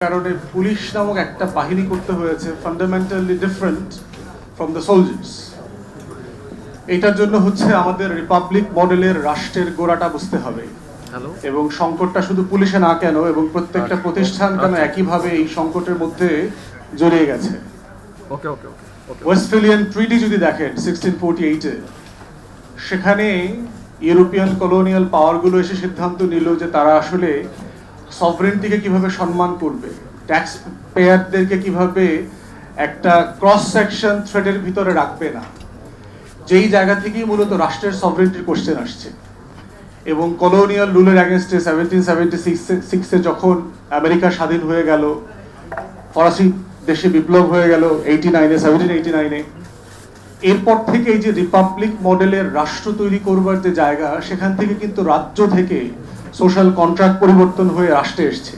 কারণে পুলিশ নামক একটা বাহিনী করতে হয়েছে fundamentally different from the soldiers এটার জন্য হচ্ছে আমাদের রিপাবলিক মডেলের রাষ্ট্রের গোড়াটা বুঝতে হবে এবং সংকটটা শুধু পুলিশে না কেন এবং প্রত্যেকটা আচ্ছা। প্রতিষ্ঠান কেন আচ্ছা। একইভাবে এই সংকটের মধ্যে জড়িয়ে গেছে ওকে ওকে ওকে ওকে ওয়েস্টফিলিয়ান ট্রিটি যদি দেখেন সিক্সটিন ফোরটি এইটে সেখানে ইউরোপিয়ান কলোনিয়াল পাওয়ারগুলো এসে সিদ্ধান্ত নিল যে তারা আসলে সভরেন্টিকে কীভাবে সম্মান করবে? ট্যাক্স পেয়ারদেরকে কীভাবে একটা ক্রস সেকশন থ্রেডের ভিতরে রাখবে না? যেই জায়গা থেকেই মূলত রাষ্ট্রের সভরেন্টির কোশ্চেন আসছে। এবং কলোনিয়াল রুলের অ্যাগেনস্টে সেভেন্টিন সেভেন্টি সিক্সে যখন আমেরিকা স্বাধীন হয়ে গেল, ফরাসি দেশে বিপ্লব হয়ে গেল এইটি নাইনে সেভেন্টিন এইটি নাইনে এরপর থেকে এই যে রিপাবলিক মডেলের রাষ্ট্র তৈরি করবার যে জায়গা, সেখান থেকে কিন্তু রাজ্য থেকে সোশ্যাল কন্ট্রাক্ট পরিবর্তন হয়ে রাষ্ট্রে এসছে।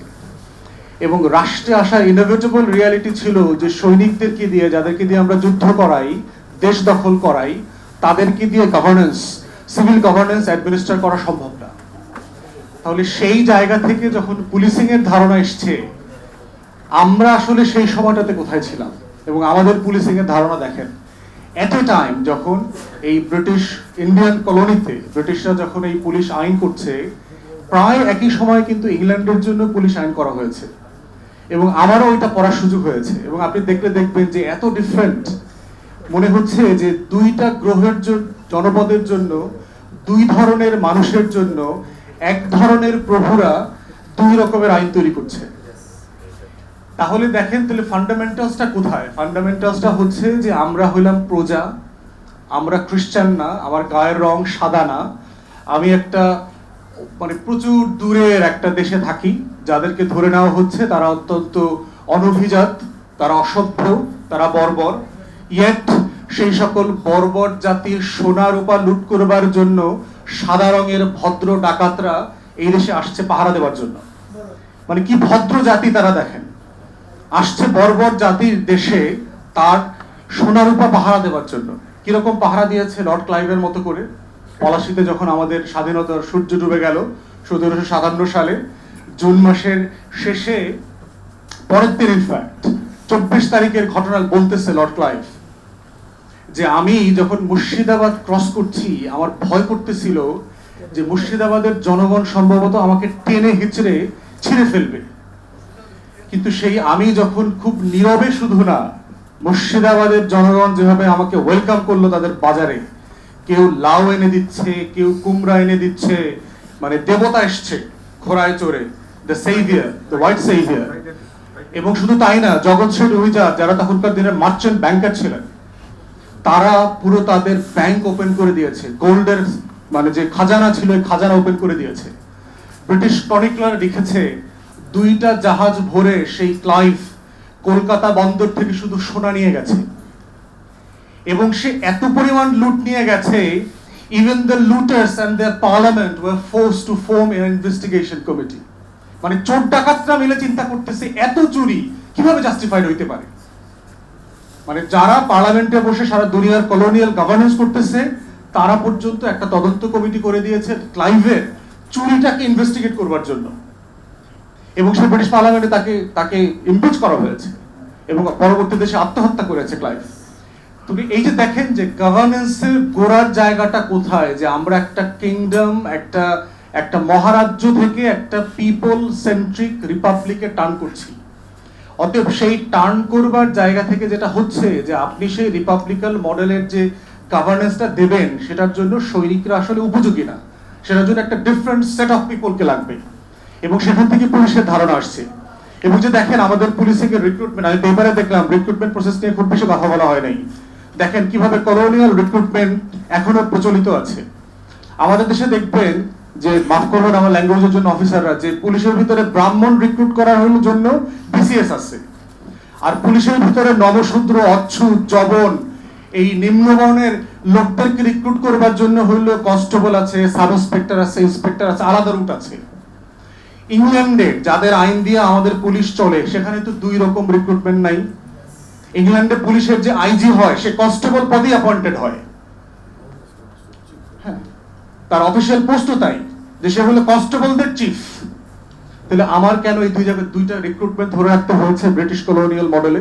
এবং রাষ্ট্রে আসা ইনোভেটেবল রিয়ালিটি ছিল যে সৈনিকদেরকে দিয়ে যাদেরকে দিয়ে আমরা যুদ্ধ করাই, দেশ দখল করাই তাদেরকে দিয়ে গভর্নেন্স সিভিল গভর্নেন্স অ্যাডমিনিস্ট্রেট করা সম্ভব না। তাহলে সেই জায়গা থেকে যখন পুলিশিং এর ধারণা এসছে, আমরা আসলে সেই সময়টাতে কোথায় ছিলাম? এবং আমাদের পুলিশিং এর ধারণা দেখেন এট এ টাইম যখন এই ব্রিটিশ ইন্ডিয়ান কলোনিতে ব্রিটিশরা যখন এই পুলিশ আইন করছে প্রায় একই সময় কিন্তু ইংল্যান্ডের জন্য পুলিশ আইন করা হয়েছে। এবং আমারও ওইটা পড়ার সুযোগ হয়েছে। এবং আপনি দেখলে দেখবেন যে এত ডিফারেন্ট মনে হচ্ছে যে দুইটা গ্রহের জন- জনপদের জন্য, দুই ধরনের মানুষের জন্য, এক ধরনের প্রভুরা দুই রকমের আইন তৈরি করছে। তাহলে দেখেন তাহলে ফান্ডামেন্টালসটা কোথায়? ফান্ডামেন্টালসটা হচ্ছে যে আমরা হইলাম প্রজা, আমরা খ্রিস্টান না, আমার গায়ের রং সাদা না। আমি একটা মানে প্রচুর দূরের একটা দেশে থাকি, যাদেরকে ধরে নেওয়া হচ্ছে তারা অত্যন্ত অনভিজাত, তারা অসভ্য, তারা বর্বর। ইয়েট সেই সকল বর্বর জাতির সোনা রূপা লুট করবার জন্য সাদা রঙের ভদ্র ডাকাতরা এই দেশে আসছে পাহারা দেওয়ার জন্য। মানে কি ভদ্র জাতি তারা দেখেন? আসছে বর্বর জাতির দেশে তার সোনারূপা পাহারা দেওয়ার জন্য। কীরকম পাহারা দিয়েছে লর্ড ক্লাইভের মতো করে? পলাশিতে যখন আমাদের স্বাধীনতার সূর্য ডুবে গেল সতেরোশো সাতান্ন সালে, জুন মাসের শেষে পরের দিন ইনফ্যাক্ট চব্বিশ তারিখের ঘটনা বলতেছে লর্ড ক্লাইভ, যে আমি যখন মুর্শিদাবাদ ক্রস করছি, আমার ভয় করতেছিল যে মুর্শিদাবাদের জনগণ সম্ভবত আমাকে টেনে হিচড়ে ছিঁড়ে ফেলবে। কিন্তু সেই আমি যখন খুব নীরবে শুধু না, মুর্শিদাবাদের জনগণ যেভাবে আমাকে ওয়েলকাম করল তাদের বাজারে কেউ লাউ এনে দিচ্ছে, কেউ কুমড়া এনে দিচ্ছে মানে দেবতা এসছে ঘোড়ায় চড়ে the saviour the white saviour এবং শুধু তাই না, জগৎ শেঠ যারা তখনকার দিনের মার্চেন্ট ব্যাংকার ছিলেন, তারা পুরো তাদের ব্যাংক ওপেন করে দিয়েছে। গোল্ডের মানে যে খাজানা ছিল ওই খাজানা ওপেন করে দিয়েছে। ব্রিটিশ ক্রনিকলার লিখেছে, দুইটা জাহাজ ভরে সেই ক্লাইভ কলকাতা বন্দর থেকে শুধু সোনা নিয়ে গেছে। এবং সে এত পরিমাণ লুট নিয়ে গেছে even the looters and the parliament were forced to form an investigation committee মানে চোর ডাকাতরা মিলে চিন্তা করতেছে, এত চুরি কীভাবে জাস্টিফাইড হইতে পারে? মানে যারা পার্লামেন্টে বসে সারা দুনিয়ার কলোনিয়াল গভর্নেন্স করতেছে, তারা পর্যন্ত একটা তদন্ত কমিটি করে দিয়েছে ক্লাইভের চুরিটাকে ইনভেস্টিগেট করবার জন্য। এবং সে ব্রিটিশ পার্লামেন্টে তাকে তাকে ইমপিচ করা হয়েছে। এবং পরবর্তী দেশে আত্মহত্যা করেছে ক্লাইভ তুমি এই যে দেখেন যে গভর্নেন্সের গোড়ার জায়গাটা কোথায়? যে আমরা একটা কিংডম একটা একটা মহারাজ্য থেকে একটা পিপল সেন্ট্রিক রিপাবলিকে টার্ন করছি। অতএব সেই টার্ন করবার জায়গা থেকে যেটা হচ্ছে যে আপনি সেই রিপাবলিকাল মডেলের যে গভর্নেন্সটা দেবেন, সেটার জন্য সৈনিকরা আসলে উপযোগী না। সেটার জন্য একটা ডিফারেন্ট সেট অফ পিপলকে লাগবে। এবং সেখান থেকে পুলিশের ধারণা আসছে। এবং যে দেখেন আমাদের পুলিশিং রিক্রুটমেন্ট আমি পেপারে দেখলাম রিক্রুটমেন্ট প্রসেস নিয়ে খুব বেশি কথা বলা হয় নাই। দেখেন কীভাবে কলোনিয়াল রিক্রুটমেন্ট এখনও প্রচলিত আছে। আমাদের দেশে দেখবেন যে মাফ করবেন আমার ল্যাঙ্গুয়েজের জন্য অফিসাররা যে পুলিশের ভিতরে ব্রাহ্মণ রিক্রুট করার জন্য বিসিএস আছে। আর পুলিশের ভিতরে নবশূদ্র, অচ্ছুত জবন এই নিম্নবর্ণের লোকদেরকে রিক্রুট করবার জন্য হইল কনস্টেবল আছে সাব ইন্সপেক্টর আছে ইন্সপেক্টর আছে, আলাদা রুট আছে। ইংল্যান্ডে যাদের আইন দিয়ে আমাদের পুলিশ চলে, সেখানে তো দুই রকম রিক্রুটমেন্ট নাই। ইংল্যান্ডে পুলিশের যে আইজি হয়, সে কনস্টেবল পদে অ্যাপয়েন্টেড হয়। হ্যাঁ তার অফিসিয়াল পোস্টও তাই, যে সে হলো কনস্টেবলদের চিফ তাহলে আমার কেন এই দুই জায়গায় দুইটা রিক্রুটমেন্ট ধরে রাখতে হয়েছে ব্রিটিশ কলোনিয়াল মডেলে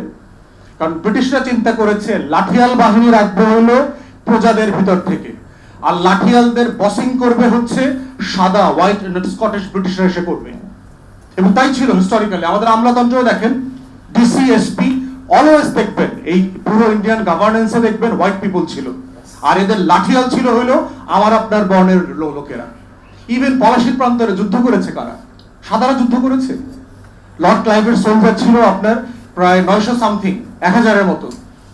কারণ ব্রিটিশরা চিন্তা করেছে, লাঠিয়াল বাহিনী রাখবে হলো প্রজাদের ভিতর থেকে। আর লাঠিয়ালদের বসিং করবে হচ্ছে সাদা হোয়াইট স্কটিশ ব্রিটিশরা এসে করবে। এবং তাই ছিল হিস্টোরিক্যালি আমাদের আমলাতন্ত্রেও দেখেন ডিসি এসপি অলওয়েজ দেখবেন, এই পুরো ইন্ডিয়ান গভর্নেন্সে দেখবেন হোয়াইট পিপল ছিল। আর এদের লাঠিয়াল ছিল হইল আমার আপনার বর্ণের লোকেরা। ইভেন পলাশির প্রান্তরে যুদ্ধ করেছে কারা? সাদারা যুদ্ধ করেছে? লর্ড ক্লাইভের সোলজার ছিল আপনার প্রায় নয়শো সামথিং এক হাজারের মতো।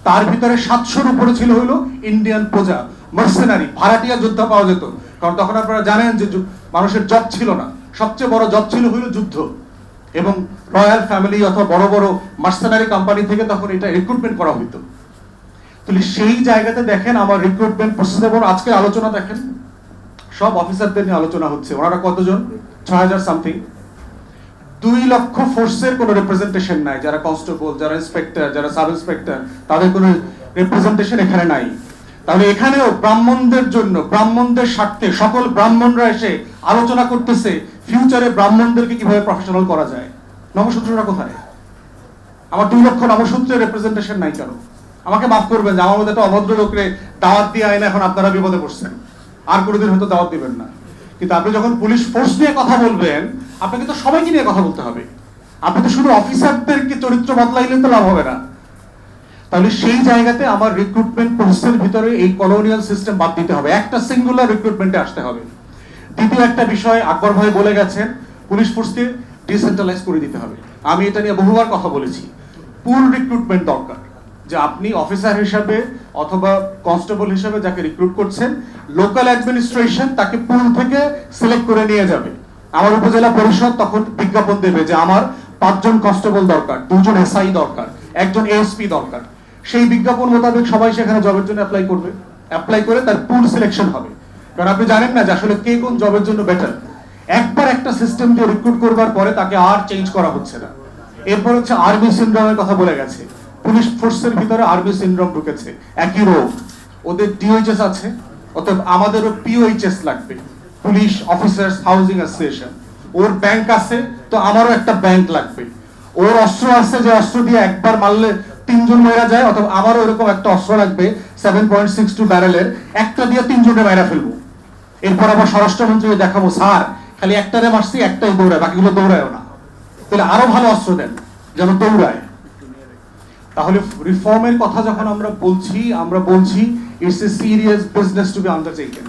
তার ভিতরে সাতশোর উপরে ছিল হইল ইন্ডিয়ান প্রজা মার্সেনারি ভাড়াটিয়া যোদ্ধা পাওয়া যেত। কারণ তখন আপনারা জানেন যে মানুষের জব ছিল না। সবচেয়ে বড় জব ছিল হইল যুদ্ধ। এবং রয়্যাল ফ্যামিলি অথবা বড় বড় মার্সেনারি কোম্পানি থেকে তখন এটা রিক্রুটমেন্ট করা হইতো। তাহলে সেই জায়গাতে দেখেন আমার রিক্রুটমেন্ট প্রসেস এবং আজকে আলোচনা দেখেন। সব অফিসারদের নিয়ে আলোচনা হচ্ছে। ওনারা কতজন? ছয় হাজার সামথিং দুই লক্ষ ফোর্সের কোনো রিপ্রেজেন্টেশন নাই। যারা কনস্টেবল যারা ইন্সপেক্টর যারা সাব ইন্সপেক্টর তাদের কোনো রিপ্রেজেন্টেশন এখানে নাই। তাহলে এখানেও ব্রাহ্মণদের জন্য, ব্রাহ্মণদের স্বার্থে সকল ব্রাহ্মণরা এসে আলোচনা করতেছে ফিউচারে ব্রাহ্মণদেরকে কীভাবে প্রফেশনাল করা যায়। নবসূত্ররা কোথায়? আমার দুই লক্ষ নবসূত্রের রিপ্রেজেন্টেশন নাই কেন? আমাকে মাফ করবেন যে আমার মধ্যে একটা অভদ্র লোকরে দাওয়াত দিয়ে আইন এখন আপনারা বিপদে পড়ছেন। আর কোনোদিন হয়তো দাওয়াত দিবেন না। কিন্তু আপনি যখন পুলিশ ফোর্স নিয়ে কথা বলবেন, আপনাকে তো সবাইকে নিয়ে কথা বলতে হবে। আপনি তো শুধু অফিসারদেরকে চরিত্র বদলাইলে তো লাভ হবে না। তাহলে সেই জায়গাতে আমার রিক্রুটমেন্ট প্রসেসের ভিতরে এই কলোনিয়াল সিস্টেম বাদ দিতে হবে। একটা সিঙ্গুলার রিক্রুটমেন্টে আসতে হবে। দ্বিতীয় একটা বিষয়, আকবর ভাই বলে গেছেন, পুলিশ ফোর্সকে ডিসেন্ট্রালাইজ করে দিতে হবে। আমি এটা নিয়ে বহুবার কথা বলেছি। পুল রিক্রুটমেন্ট দরকার। যে আপনি অফিসার হিসাবে অথবা কনস্টেবল হিসাবে যাকে রিক্রুট করছেন লোকাল অ্যাডমিনিস্ট্রেশন তাকে পুল থেকে সিলেক্ট করে নিয়ে যাবে। আমার উপজেলা পরিষদ তখন বিজ্ঞাপন দেবে যে আমার পাঁচজন কনস্টেবল দরকার, দুজন এসআই দরকার, একজন এএসপি দরকার। সেই বিজ্ঞাপন মোতাবেক সবাই সেখানে জবের জন্য অ্যাপ্লাই করবে। অ্যাপ্লাই করে তার পুল সিলেকশন হবে। কারণ আপনি জানেন না যে আসলে কে কোন জবের জন্য বেটার একবার একটা সিস্টেম দিয়ে রিক্রুট করবার পরে তাকে আর চেঞ্জ করা হচ্ছে না। এরপর হচ্ছে আর্মি সিন্ড্রোমের কথা বলে গেছে। পুলিশ ফোর্সের ভিতরে আর্মি সিন্ড্রোম ঢুকেছে। একই রোগ। ওদের ডিওএইচএস আছে, অতএব আমাদেরও পিওএইচএস লাগবে। পুলিশ অফিসার্স হাউজিং অ্যাসোসিয়েশন ওর ব্যাংক আছে, তো আমারও একটা ব্যাংক লাগবে। ওর অস্ত্র আছে, যে অস্ত্র দিয়ে একবার মারলে তিনজন মেরা যায় অথবা আমারও এরকম একটা অস্ত্র লাগবে সেভেন পয়েন্ট সিক্স টু ব্যারেলের একটা দিয়ে তিনজনে মেরা ফেলব। এরপর আবার স্বরাষ্ট্রমন্ত্রী দেখাবো, স্যার, খালি একটারে মারছি, একটাই দৌড়ায়, বাকিগুলো দৌড়ায়ও না। তাহলে আরও ভালো অস্ত্র দেন, যেন দৌড়ায়। তাহলে রিফর্মের কথা যখন আমরা বলছি আমরা বলছি it's a serious business to be undertaken